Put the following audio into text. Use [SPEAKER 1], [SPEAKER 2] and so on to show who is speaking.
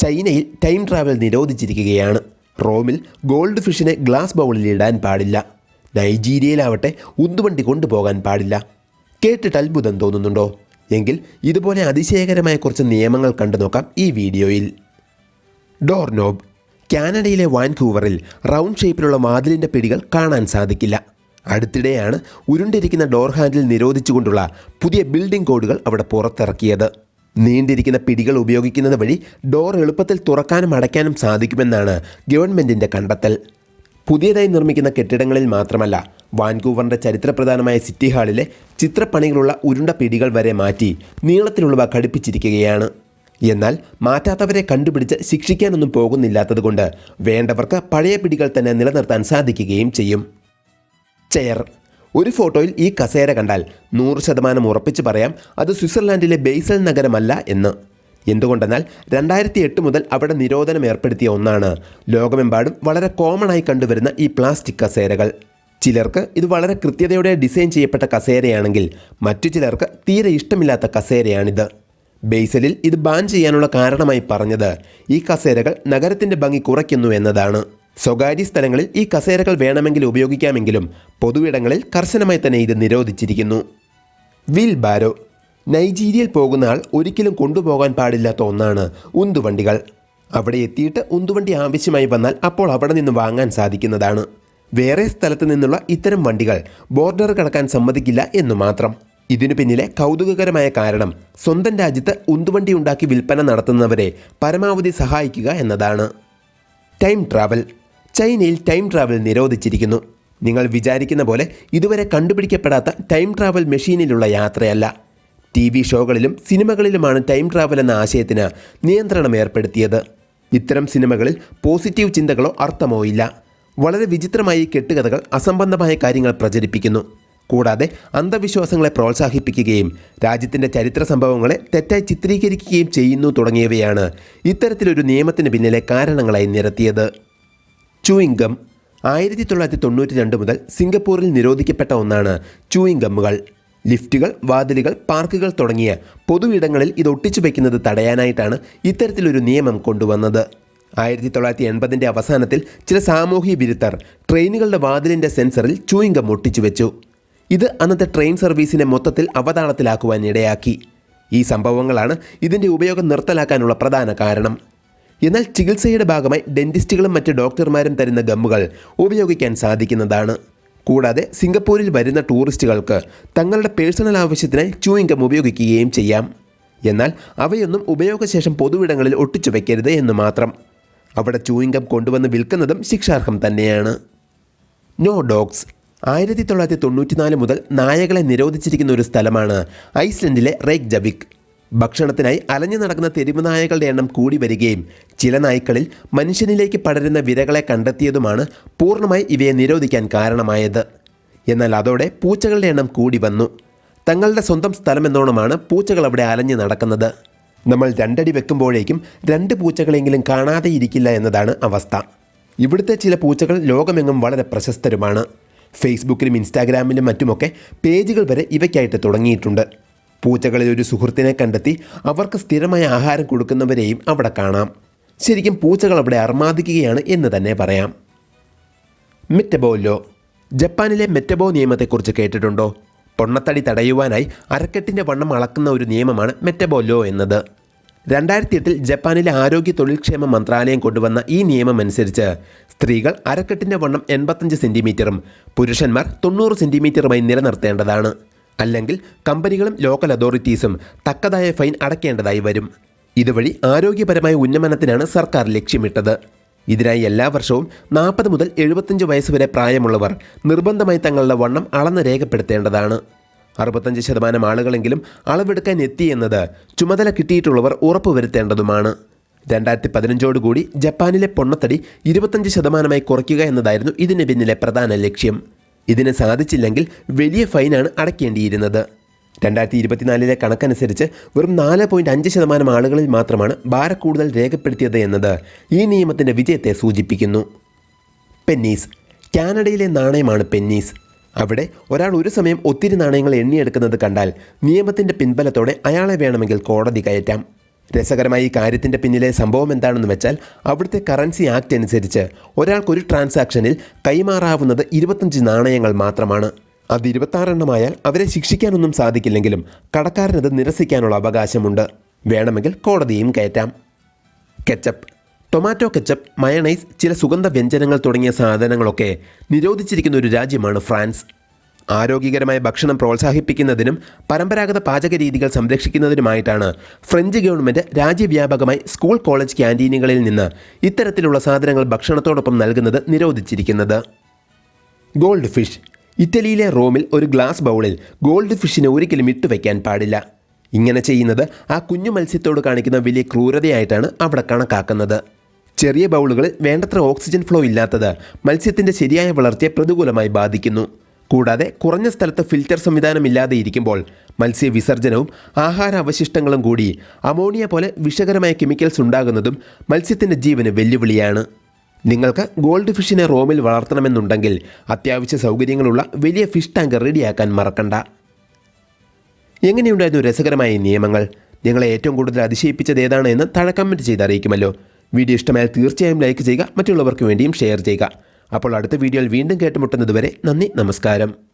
[SPEAKER 1] ചൈനയിൽ time travel നിരോധിച്ചിരിക്കുകയാണ്. റോമിൽ gold ഫിഷിനെ glass ബൗളിൽ ഇടാൻ പാടില്ല. നൈജീരിയയിലാവട്ടെ ഉന്തുവണ്ടി കൊണ്ടുപോകാൻ പാടില്ല. കേട്ടിട്ട് അത്ഭുതം തോന്നുന്നുണ്ടോ? എങ്കിൽ ഇതുപോലെ അതിശയകരമായ കുറച്ച് നിയമങ്ങൾ കണ്ടു നോക്കാം ഈ വീഡിയോയിൽ. ഡോർ നോബ് കാനഡയിലെ വാൻകൂവറിൽ റൗണ്ട് ഷേപ്പിലുള്ള വാതിലിന്റെ പിടികൾ കാണാൻ സാധിക്കില്ല. അടുത്തിടെയാണ് ഉരുണ്ടിരിക്കുന്ന ഡോർ ഹാൻഡിൽ നിരോധിച്ചുകൊണ്ടുള്ള പുതിയ ബിൽഡിംഗ് കോഡുകൾ അവിടെ പുറത്തിറക്കിയത്. നീണ്ടിരിക്കുന്ന പിടികൾ ഉപയോഗിക്കുന്നത് വഴി ഡോർ എളുപ്പത്തിൽ തുറക്കാനും അടയ്ക്കാനും സാധിക്കുമെന്നാണ് ഗവൺമെന്റിന്റെ കണ്ടെത്തൽ. പുതിയതായി നിർമ്മിക്കുന്ന കെട്ടിടങ്ങളിൽ മാത്രമല്ല വാൻകൂവറിന്റെ ചരിത്രപ്രധാനമായ സിറ്റി ഹാളിലെ ചിത്രപ്പണികളുള്ള ഉരുണ്ട പിടികൾ വരെ മാറ്റി നീളത്തിലുള്ളവ ഘടിപ്പിച്ചിരിക്കുകയാണ്. എന്നാൽ മാറ്റാത്തവരെ കണ്ടുപിടിച്ച് ശിക്ഷിക്കാനൊന്നും പോകുന്നില്ലാത്തതുകൊണ്ട് വേണ്ടവർക്ക് പഴയ പിടികൾ തന്നെ നിലനിർത്താൻ സാധിക്കുകയും ചെയ്യും. ചെയർ ഒരു ഫോട്ടോയിൽ ഈ കസേര കണ്ടാൽ നൂറ് ശതമാനം ഉറപ്പിച്ച് പറയാം അത് സ്വിറ്റ്സർലാൻഡിലെ ബെയ്സൽ നഗരമല്ല എന്ന്. എന്തുകൊണ്ടെന്നാൽ രണ്ടായിരത്തി എട്ട് മുതൽ അവിടെ നിരോധനം ഏർപ്പെടുത്തിയ ഒന്നാണ്. ലോകമെമ്പാടും വളരെ കോമൺ ആയി കണ്ടുവരുന്ന ഈ പ്ലാസ്റ്റിക് കസേരകൾ. ചിലർക്ക് ഇത് വളരെ കൃത്യതയോടെ ഡിസൈൻ ചെയ്യപ്പെട്ട കസേരയാണെങ്കിൽ മറ്റു ചിലർക്ക് തീരെ ഇഷ്ടമില്ലാത്ത കസേരയാണിത്. ബേസലിൽ ഇത് ബാൻ ചെയ്യാനുള്ള കാരണമായി പറഞ്ഞത് ഈ കസേരകൾ നഗരത്തിന്റെ ഭംഗി കുറയ്ക്കുന്നു എന്നതാണ്. സ്വകാര്യ സ്ഥലങ്ങളിൽ ഈ കസേരകൾ വേണമെങ്കിൽ ഉപയോഗിക്കാമെങ്കിലും പൊതുവിടങ്ങളിൽ കർശനമായി തന്നെ ഇത് നിരോധിച്ചിരിക്കുന്നു. വിൽ ബാരോ നൈജീരിയയിൽ പോകുന്ന ആൾ ഒരിക്കലും കൊണ്ടുപോകാൻ പാടില്ലാത്ത ഒന്നാണ് ഉന്തുവണ്ടികൾ. അവിടെ എത്തിയിട്ട് ഉന്തുവണ്ടി ആവശ്യമായി വന്നാൽ അപ്പോൾ അവിടെ നിന്ന് വാങ്ങാൻ സാധിക്കുന്നതാണ്. വേറെ സ്ഥലത്ത് നിന്നുള്ള ഇത്തരം വണ്ടികൾ ബോർഡർ കടക്കാൻ സമ്മതിക്കില്ല എന്നു മാത്രം. ഇതിനു പിന്നിലെ കൗതുകകരമായ കാരണം സ്വന്തം രാജ്യത്ത് ഉന്തുവണ്ടി ഉണ്ടാക്കി വിൽപ്പന നടത്തുന്നവരെ പരമാവധി സഹായിക്കുക എന്നതാണ്. ടൈം ട്രാവൽ ചൈനയിൽ ടൈം ട്രാവൽ നിരോധിച്ചിരിക്കുന്നു. നിങ്ങൾ വിചാരിക്കുന്ന പോലെ ഇതുവരെ കണ്ടുപിടിക്കപ്പെടാത്ത ടൈം ട്രാവൽ മെഷീനിലുള്ള യാത്രയല്ല. ടി വി ഷോകളിലും സിനിമകളിലുമാണ് ടൈം ട്രാവൽ എന്ന ആശയത്തിന് നിയന്ത്രണം ഏർപ്പെടുത്തിയത്. ഇത്തരം സിനിമകളിൽ പോസിറ്റീവ് ചിന്തകളോ അർത്ഥമോ ഇല്ല. വളരെ വിചിത്രമായി കെട്ടുകഥകൾ അസംബന്ധമായ കാര്യങ്ങൾ പ്രചരിപ്പിക്കുന്നു. കൂടാതെ അന്ധവിശ്വാസങ്ങളെ പ്രോത്സാഹിപ്പിക്കുകയും രാജ്യത്തിന്റെ ചരിത്ര സംഭവങ്ങളെ തെറ്റായി ചിത്രീകരിക്കുകയും ചെയ്യുന്നു തുടങ്ങിയവയാണ് ഇത്തരത്തിലൊരു നിയമത്തിന് പിന്നിലെ കാരണങ്ങളായി നിരത്തിയത്. ചൂയിങ് ഗം ആയിരത്തി തൊള്ളായിരത്തി തൊണ്ണൂറ്റി രണ്ട് മുതൽ സിംഗപ്പൂരിൽ നിരോധിക്കപ്പെട്ട ഒന്നാണ് ചൂയിങ് ഗമ്മുകൾ ലിഫ്റ്റുകൾ വാതിലുകൾ പാർക്കുകൾ തുടങ്ങിയ പൊതുവിടങ്ങളിൽ ഇത് ഒട്ടിച്ചു വയ്ക്കുന്നത് തടയാനായിട്ടാണ് ഇത്തരത്തിലൊരു നിയമം കൊണ്ടുവന്നത്. ആയിരത്തി തൊള്ളായിരത്തി എൺപതിന്റെ അവസാനത്തിൽ ചില സാമൂഹ്യ വിരുദ്ധർ ട്രെയിനുകളുടെ വാതിലിന്റെ സെൻസറിൽ ചൂയിങ് ഗം ഒട്ടിച്ചു വെച്ചു. ഇത് അന്നത്തെ ട്രെയിൻ സർവീസിനെ മൊത്തത്തിൽ അവതാളത്തിലാക്കുവാൻ ഇടയാക്കി ഈ സംഭവങ്ങളാണ് ഇതിന്റെ ഉപയോഗം നിർത്തലാക്കാനുള്ള പ്രധാന കാരണം. എന്നാൽ ചികിത്സയുടെ ഭാഗമായി ഡെന്റിസ്റ്റുകളും മറ്റ് ഡോക്ടർമാരും തരുന്ന ഗമ്മുകൾ ഉപയോഗിക്കാൻ സാധിക്കുന്നതാണ്. കൂടാതെ സിംഗപ്പൂരിൽ വരുന്ന ടൂറിസ്റ്റുകൾക്ക് തങ്ങളുടെ പേഴ്സണൽ ആവശ്യത്തിനായി ചൂയിങ് ഗം ഉപയോഗിക്കുകയും ചെയ്യാം. എന്നാൽ അവയൊന്നും ഉപയോഗശേഷം പൊതുവിടങ്ങളിൽ ഒട്ടിച്ചു വയ്ക്കരുത് എന്ന് മാത്രം. അവിടെ ചൂയിങ് ഗം കൊണ്ടുവന്ന് വിൽക്കുന്നതും ശിക്ഷാർഹം തന്നെയാണ്. No dogs. ആയിരത്തി തൊള്ളായിരത്തി തൊണ്ണൂറ്റിനാല് മുതൽ നായകളെ നിരോധിച്ചിരിക്കുന്ന ഒരു സ്ഥലമാണ് ഐസ്ലൻഡിലെ റേക്ക് ജവിക്. ഭക്ഷണത്തിനായി അലഞ്ഞു നടക്കുന്ന തെരുവുനായകളുടെ എണ്ണം കൂടി വരികയും ചില നായ്ക്കളിൽ മനുഷ്യനിലേക്ക് പടരുന്ന വിരകളെ കണ്ടെത്തിയതുമാണ് പൂർണമായി ഇവയെ നിരോധിക്കാൻ കാരണമായത്. എന്നാൽ അതോടെ പൂച്ചകളുടെ എണ്ണം കൂടി വന്നു. തങ്ങളുടെ സ്വന്തം സ്ഥലമെന്നോണമാണ് പൂച്ചകൾ അവിടെ അലഞ്ഞു നടക്കുന്നത്. നമ്മൾ രണ്ടടി വെക്കുമ്പോഴേക്കും രണ്ട് പൂച്ചകളെങ്കിലും കാണാതെ ഇരിക്കില്ല എന്നതാണ് അവസ്ഥ. ഇവിടുത്തെ ചില പൂച്ചകൾ ലോകമെങ്ങും വളരെ പ്രശസ്തരുമാണ്. ഫേസ്ബുക്കിലും ഇൻസ്റ്റാഗ്രാമിലും മറ്റുമൊക്കെ പേജുകൾ വരെ ഇവയ്ക്കായിട്ട് തുടങ്ങിയിട്ടുണ്ട്. പൂച്ചകളിൽ ഒരു സുഹൃത്തിനെ കണ്ടെത്തി അവർക്ക് സ്ഥിരമായ ആഹാരം കൊടുക്കുന്നവരെയും അവിടെ കാണാം. ശരിക്കും പൂച്ചകൾ അവിടെ അർമാദിക്കുകയാണ് എന്ന് തന്നെ പറയാം. മെറ്റബോല്ലോ ജപ്പാനിലെ മെറ്റബോ നിയമത്തെക്കുറിച്ച് കേട്ടിട്ടുണ്ടോ? പൊണ്ണത്തടി തടയുവാനായി അരക്കെട്ടിന്റെ വണ്ണം അളക്കുന്ന ഒരു നിയമമാണ് മെറ്റബോല്ലോ എന്നത്. രണ്ടായിരത്തി എട്ടിൽ ജപ്പാനിലെ ആരോഗ്യ തൊഴിൽക്ഷേമ മന്ത്രാലയം കൊണ്ടുവന്ന ഈ നിയമം അനുസരിച്ച് സ്ത്രീകൾ അരക്കെട്ടിന്റെ വണ്ണം എൺപത്തഞ്ച് സെന്റിമീറ്ററും പുരുഷന്മാർ തൊണ്ണൂറ് സെന്റിമീറ്ററുമായി നിലനിർത്തേണ്ടതാണ്. അല്ലെങ്കിൽ കമ്പനികളും ലോക്കൽ അതോറിറ്റീസും തക്കതായ ഫൈൻ അടയ്ക്കേണ്ടതായി വരും. ഇതുവഴി ആരോഗ്യപരമായ ഉന്നമനത്തിനാണ് സർക്കാർ ലക്ഷ്യമിട്ടത്. ഇതിനായി എല്ലാ വർഷവും നാൽപ്പത് മുതൽ എഴുപത്തഞ്ച് വയസ്സ് വരെ പ്രായമുള്ളവർ നിർബന്ധമായി തങ്ങളുടെ വണ്ണം അളന്ന് രേഖപ്പെടുത്തേണ്ടതാണ്. അറുപത്തഞ്ച് ശതമാനം ആളുകളെങ്കിലും അളവെടുക്കാൻ എത്തിയെന്നത് ചുമതല കിട്ടിയിട്ടുള്ളവർ ഉറപ്പുവരുത്തേണ്ടതുമാണ്. രണ്ടായിരത്തി പതിനഞ്ചോടുകൂടി ജപ്പാനിലെ പൊണ്ണത്തടി ഇരുപത്തഞ്ച് ശതമാനമായി കുറയ്ക്കുക എന്നതായിരുന്നു ഇതിന് പിന്നിലെ പ്രധാന ലക്ഷ്യം. ഇതിന് സാധിച്ചില്ലെങ്കിൽ വലിയ ഫൈനാണ് അടയ്ക്കേണ്ടിയിരുന്നത്. രണ്ടായിരത്തി ഇരുപത്തിനാലിലെ കണക്കനുസരിച്ച് വെറും നാല് പോയിന്റ് അഞ്ച് ശതമാനം ആളുകളിൽ മാത്രമാണ് ഭാരക്കൂടുതൽ രേഖപ്പെടുത്തിയത് എന്നത് ഈ നിയമത്തിന്റെ വിജയത്തെ സൂചിപ്പിക്കുന്നു. പെന്നീസ്. കാനഡയിലെ നാണയമാണ് പെന്നീസ്. അവിടെ ഒരാൾ ഒരു സമയം ഒത്തിരി നാണയങ്ങൾ എണ്ണിയെടുക്കുന്നത് കണ്ടാൽ നിയമത്തിന്റെ പിൻബലത്തോടെ അയാളെ വേണമെങ്കിൽ കോടതി കയറ്റാം. രസകരമായി ഈ കാര്യത്തിന്റെ പിന്നിലെ സംഭവം എന്താണെന്ന് വെച്ചാൽ അവിടുത്തെ കറൻസി ആക്ട് അനുസരിച്ച് ഒരാൾക്കൊരു ട്രാൻസാക്ഷനിൽ കൈമാറാവുന്നത് ഇരുപത്തഞ്ച് നാണയങ്ങൾ മാത്രമാണ്. അത് ഇരുപത്താറെണ്ണമായാൽ അവരെ ശിക്ഷിക്കാനൊന്നും സാധിക്കില്ലെങ്കിലും കടക്കാരനത് നിരസിക്കാനുള്ള അവകാശമുണ്ട്. വേണമെങ്കിൽ കോടതിയും കയറ്റാം. കെച്ചപ്പ്. ടൊമാറ്റോ കെച്ചപ്പ് മയണൈസ് ചില സുഗന്ധ വ്യഞ്ജനങ്ങൾ തുടങ്ങിയ സാധനങ്ങളൊക്കെ നിരോധിച്ചിരിക്കുന്ന ഒരു രാജ്യമാണ് ഫ്രാൻസ്. ആരോഗ്യകരമായ ഭക്ഷണം പ്രോത്സാഹിപ്പിക്കുന്നതിനും പരമ്പരാഗത പാചക രീതികൾ സംരക്ഷിക്കുന്നതിനുമായിട്ടാണ് ഫ്രഞ്ച് ഗവൺമെന്റ് രാജ്യവ്യാപകമായി സ്കൂൾ കോളേജ് ക്യാന്റീനുകളിൽ നിന്ന് ഇത്തരത്തിലുള്ള സാധനങ്ങൾ ഭക്ഷണത്തോടൊപ്പം നൽകുന്നത് നിരോധിച്ചിരിക്കുന്നത്. Goldfish. ഇറ്റലിയിലെ റോമിൽ ഒരു ഗ്ലാസ് ബൗളിൽ ഗോൾഡ് ഫിഷിനെ ഒരിക്കലും ഇട്ടുവെക്കാൻ പാടില്ല. ഇങ്ങനെ ചെയ്യുന്നത് ആ കുഞ്ഞു മത്സ്യത്തോട് കാണിക്കുന്ന വലിയ ക്രൂരതയായിട്ടാണ് അവിടെ കണക്കാക്കുന്നത്. ചെറിയ ബൗളുകളിൽ വേണ്ടത്ര ഓക്സിജൻ ഫ്ലോ ഇല്ലാത്തത് മത്സ്യത്തിന്റെ ശരിയായ വളർച്ചയെ പ്രതികൂലമായി ബാധിക്കുന്നു. കൂടാതെ കുറഞ്ഞ സ്ഥലത്ത് ഫിൽറ്റർ സംവിധാനം ഇല്ലാതെ ഇരിക്കുമ്പോൾ മത്സ്യ വിസർജനവും ആഹാര അവശിഷ്ടങ്ങളും കൂടി അമോണിയ പോലെ വിഷകരമായ കെമിക്കൽസ് ഉണ്ടാകുന്നതും മത്സ്യത്തിന്റെ ജീവന് വെല്ലുവിളിയാണ്. നിങ്ങൾക്ക് ഗോൾഡ് ഫിഷിനെ റോമിൽ വളർത്തണമെന്നുണ്ടെങ്കിൽ അത്യാവശ്യ സൗകര്യങ്ങളുള്ള വലിയ ഫിഷ് ടാങ്ക് റെഡിയാക്കാൻ മറക്കണ്ട. എങ്ങനെയുണ്ടായിരുന്നു രസകരമായ നിയമങ്ങൾ? നിങ്ങളെ ഏറ്റവും കൂടുതൽ അതിശയിപ്പിച്ചത് ഏതാണ് എന്ന് താഴെ കമന്റ് ചെയ്ത് അറിയിക്കുമല്ലോ. വീഡിയോ ഇഷ്ടമായാൽ തീർച്ചയായും ലൈക്ക് ചെയ്യുക മറ്റുള്ളവർക്ക് വേണ്ടിയും ഷെയർ ചെയ്യുക. അപ്പോൾ അടുത്ത വീഡിയോയിൽ വീണ്ടും കേട്ടുമുട്ടുന്നതുവരെ നന്ദി നമസ്കാരം.